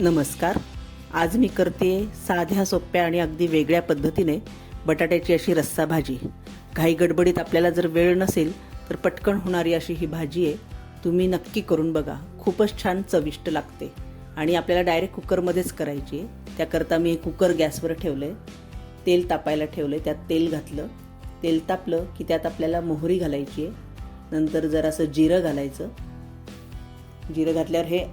नमस्कार. आज मी करते साध्या सोप्या आणि अगदी वेगळ्या पद्धतीने बटाट्याची अशी रस्सा भाजी. घाई गडबडीत आपल्याला जर वेळ नसेल तर पटकन होणारी अशी ही भाजी आहे तुम्ही नक्की करून बघा. खूपच छान चविष्ट लागते आणि आपल्याला डायरेक्ट कुकरमध्येच करायची आहे. त्याकरता मी हे कुकर गॅसवर ठेवलं आहे तेल तापायला ठेवलं आहे त्यात तेल घातलं. तेल तापलं की त्यात आपल्याला मोहरी घालायची आहे. नंतर जरासं जिरं घालायचं. जिरं घातल्यावर हे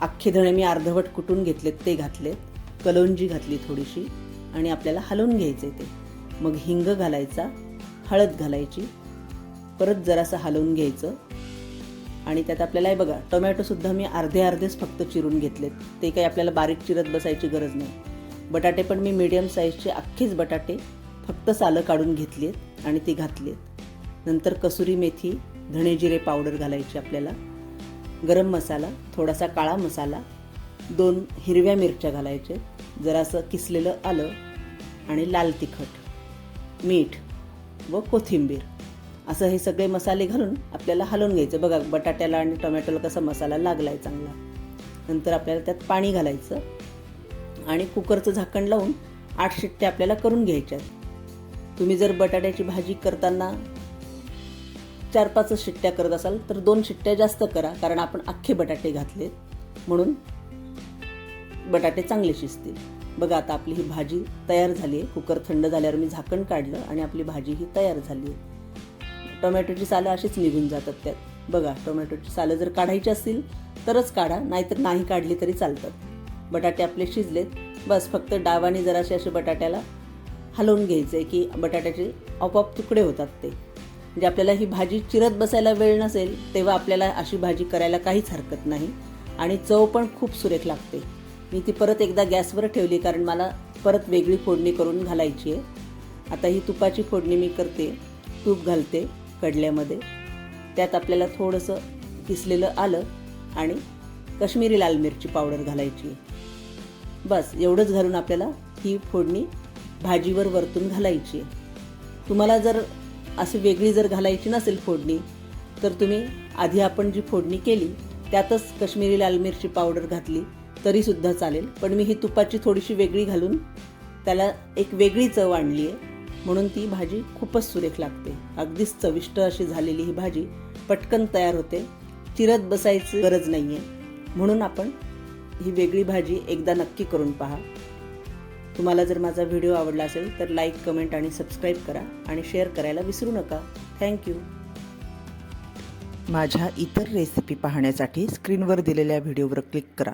अख्खे धणे मी अर्धवट कुटून घेतलेत ते घातलेत. कलोंजी घातली थोडीशी आणि आपल्याला हलवून घ्यायचे ते. मग हिंग घालायचा हळद घालायची. परत जरासं हलवून घ्यायचं. आणि त्यात आपल्याला हे बघा टोमॅटोसुद्धा मी अर्धे अर्धेच फक्त चिरून घेतलेत. ते काही आपल्याला बारीक चिरत बसायची गरज नाही. बटाटे पण मी मीडियम साईजचे अख्खेच बटाटे फक्त सालं काढून घेतली आहेत आणि ती घातलीत. नंतर कसुरी मेथी धणे जिरे पावडर घालायची आपल्याला. गरम मसाला थोडासा काळा मसाला दोन हिरव्या मिरच्या घालायचे जरासं किसलेलं आलं आणि लाल तिखट मीठ व कोथिंबीर. असं हे सगळे मसाले घालून आपल्याला हलवून घ्यायचं. बघा बटाट्याला आणि टोमॅटोला कसा मसाला लागलाय चांगला. नंतर आपल्याला त्यात पाणी घालायचं आणि कुकरचं झाकण लावून आठ शिट्ट्या आपल्याला करून घ्यायच्यात. तुम्ही जर बटाट्याची भाजी करताना चार पाच शिट्ट्या करत असाल तर दोन शिट्ट्या जास्त करा कारण आपण अख्खे बटाटे घातलेत. म्हणून बटाटे चांगले शिजतील. बघा आता आपली ही भाजी तयार झाली आहे. कुकर थंड झाल्यावर मी झाकण काढलं आणि आपली भाजी ही तयार झाली आहे. टोमॅटोची सालं अशीच निघून जातात त्यात. बघा टोमॅटोची सालं जर काढायची असतील तरच काढा नाहीतर नाही काढली तरी चालतात. बटाटे आपले शिजलेत. बस फक्त डावाने जरासे असे बटाट्याला हलवून घ्यायचं आहे की बटाट्याचे आपोआप तुकडे होतात ते. म्हणजे आपल्याला ही भाजी चिरत बसायला वेळ नसेल तेव्हा आपल्याला अशी भाजी करायला काहीच हरकत नाही. आणि चव पण खूप सुरेख लागते. मी ती परत एकदा गॅसवर ठेवली कारण मला परत वेगळी फोडणी करून घालायची आहे. आता ही तुपाची फोडणी मी करते. तूप घालते कडल्यामध्ये. त्यात आपल्याला थोडंसं किसलेलं आलं आणि कश्मीरी लाल मिरची पावडर घालायची आहे. बस एवढंच घालून आपल्याला ही फोडणी भाजीवर वरतून घालायची आहे. तुम्हाला जर अशी वेगळी जर घालायची नसेल फोडणी तर तुम्ही आधी आपण जी फोडणी केली त्यातच कश्मीरी लाल मिरची पावडर घातली तरीसुद्धा चालेल. पण मी ही तुपाची थोडीशी वेगळी घालून त्याला एक वेगळी चव आणली आहे. म्हणून ती भाजी खूपच सुरेख लागते. अगदीच चविष्ट अशी झालेली ही भाजी पटकन तयार होते. चिरत बसायची गरज नाही आहे म्हणून आपण ही वेगळी भाजी एकदा नक्की करून पहा. तुम्हाला जर माझा व्हिडिओ आवडला असेल तर लाईक कमेंट आणि सबस्क्राईब करा आणि शेअर करायला विसरू नका. थँक्यू माझ्या इतर रेसिपी पाहण्यासाठी स्क्रीनवर दिलेल्या व्हिडिओवर क्लिक करा.